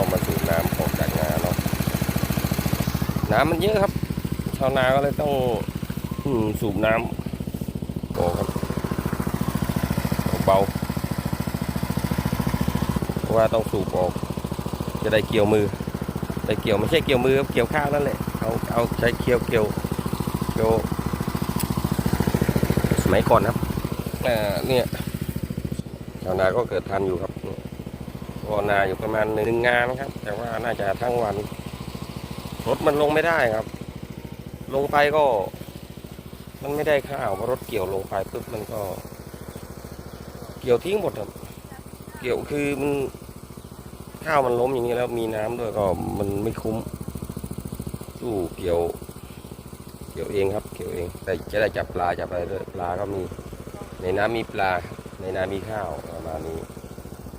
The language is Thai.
ามาสูบน้ำออกจากนาเนาะน้ำมันเยอะครับ ชาวนาก็เลยต้องสูบน้ำโอ้ครับเบาเพราะว่าต้องสูบออก จะได้เกี่ยวมือแต่เกี่ยวไม่ใช่เกี่ยวมือครับเกี่ยวข้าวนั่นแหละเอาเอาใช้เกี่ยวเกี่ยวเกี่ยวสมัยก่อนครับเนี่ยชาวนาก็เกิดทันอยู่ครับเนี่ย ก็นาอยู่ประมาณหนึ่งงานครับ แต่ว่าน่าจะทั้งวันรถมันลงไม่ได้ครับ ลงไปก็ มันไม่ได้ข้าวเพราะรถเกี่ยวลงไปปุ๊บมันก็ เกี่ยวทิ้งหมดครับ เกี่ยวคือมันข้าวมันล้มอย่างนี้แล้วมีน้ำด้วยก็มันไม่คุ้มสู้เกี่ยว เกี่ยวเองครับ เกี่ยวเองแต่จะได้จับปลาจับอะไรด้วยปลาก็มี ในน้ำมีปลา ในนามีข้าวประมาณนี้